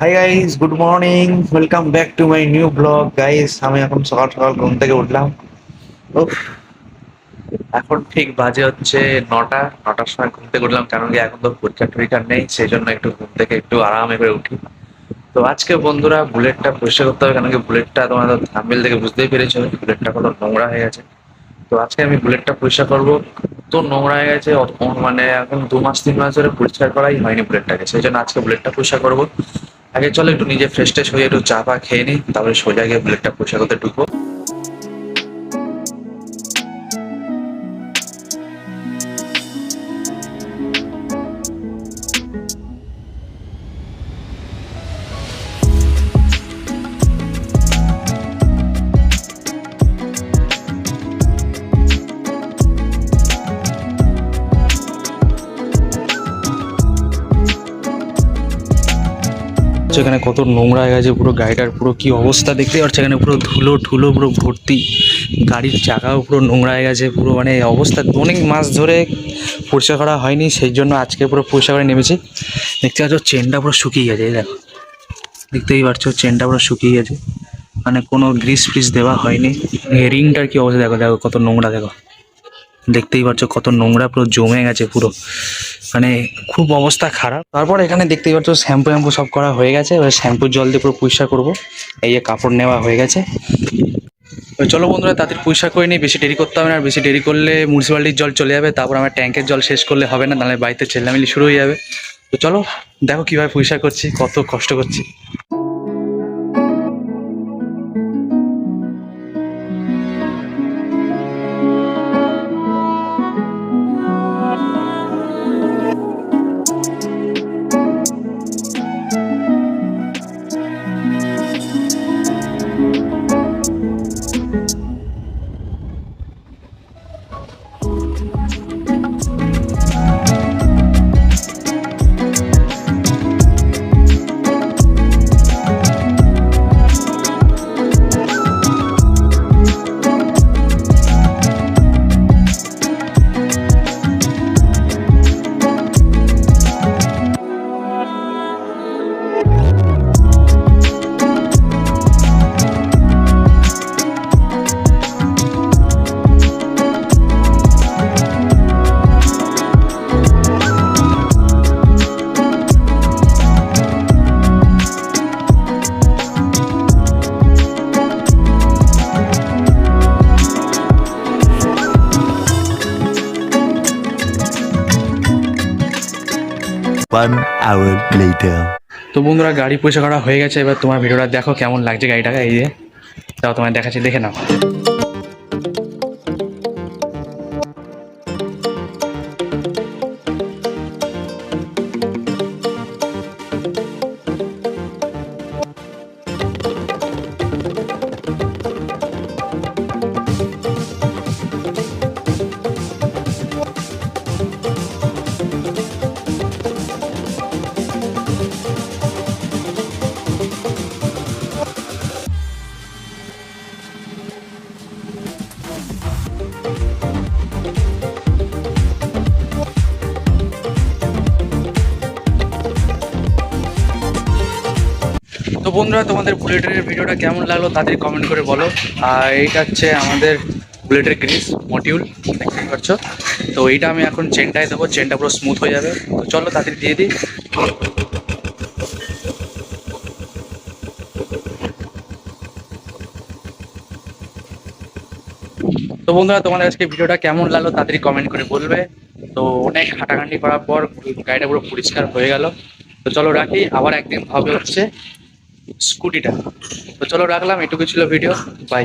Hi guys good morning welcome back to my new blog guys আমি এখন সকাল সকাল ঘুম থেকে উঠলাম। এখন ঠিক বাজে হচ্ছে নটা, নটার সময় ঘুম থেকে উঠলাম, কারণ কি এখন তো পরীক্ষা টরীক্ষা নেই সেই জন্য একটু ঘুম থেকে একটু আরামে করে উঠি। তো আজকে বন্ধুরা বুলেটটা পরিষ্কার করতে হবে, কারণ কি বুলেটটা তোমাদের থাম্বেল থেকে বুঝতেই পেরেছ, বুলেটটা কত নোংরা হয়ে গেছে। তো আজকে আমি বুলেটটা পরিষ্কার করব। তো নোংরা হয়ে গেছে মানে এখন দু মাস, তিন মাস ধরে পরিষ্কার করাই হয়নি বুলেটটাকে, সেই জন্য আজকে বুলেটটা পরিষ্কার করব। আগে চলো একটু নিজে ফ্রেশ ট্রেশ হয়ে একটু চা পা খেয়ে নিই তারপরে সোজা গিয়ে বুলেটটা পোশাকতে ঢুকবো। সেখানে কত নোংরা হয়ে গেছে, পুরো গাড়িটার পুরো কি অবস্থা দেখতে পাচ্ছ এখানে পুরো ধুলো ঠুলো পুরো ভর্তি। গাড়ির চাকাও পুরো নোংরা হয়ে গেছে, পুরো মানে অবস্থা অনেক মাস ধরে পরিষ্কার করা হয়নি, সেই জন্য আজকে পুরো পরিষ্কার করে নেমেছি। দেখতে পাচ্ছ চেনটা পুরো শুকিয়ে গেছে দেখো। দেখতেই পারছ চেনটা পুরো শুকিয়ে গেছে। মানে কোনো গ্রিস ফ্রিস দেওয়া হয়নি। রিংটার কি অবস্থা দেখো দেখো কত নোংরা দেখো। দেখতেই পাচ্ছ কত নোংরা পুরো জমে গেছে পুরো। মানে খুব অবস্থা খারাপ। তারপর এখানে দেখতেই পাচ্ছ শ্যাম্পু শ্যাম্পু সব করা হয়ে গেছে। এবার শ্যাম্পুর জল দিয়ে পুরো পরিষ্কার করব। এই যে কাপড় নেওয়া হয়ে গেছে। চলো বন্ধুরা তাদের পরিষ্কার করে নিই। বেশি দেরি করতে হবে না। আর বেশি দেরি করলে মিউনিসিপ্যালিটির জল চলে যাবে। তারপর আমার ট্যাঙ্কের জল শেষ করলে হবে না। নাহলে বাড়িতে চেল্লামিলি শুরু হয়ে যাবে। তো চলো, দেখো কীভাবে পরিষ্কার করছি, কত কষ্ট করছি। One hour later. তো বন্ধুরা, গাড়ি পরিষ্কার করা হয়ে গেছে। এবার তোমার ভিডিওটা দেখো কেমন লাগছে গাড়িটাকে, এই যে। তাও তোমায় দেখাচ্ছি, দেখে নাও। তো বন্ধুরা, তোমাদের বুলেটের ভিডিওটা কেমন লাগল তাদের কমেন্ট করে বলো। আর এইটা হচ্ছে আমাদের বুলেটের গ্রিস মডিউল দেখতে পাচ্ছ তো এইটা আমি এখন চেনটায় দেবো চেনটা পুরো স্মুথ হয়ে যাবে। তো চলো তাদের দিয়ে দিই। তো বন্ধুরা, তোমাদের আজকে ভিডিওটা কেমন লাগল তাড়াতাড়ি কমেন্ট করে বলবে। তো অনেক হাঁটাঘাঁটি করার পর গাড়িটা পুরো পরিষ্কার হয়ে গেল। তো চলো রাখি, আবার একদিন হবে হচ্ছে স্কুটিটা। তো চলো রাখলাম এটুকু ছিল ভিডিও বাই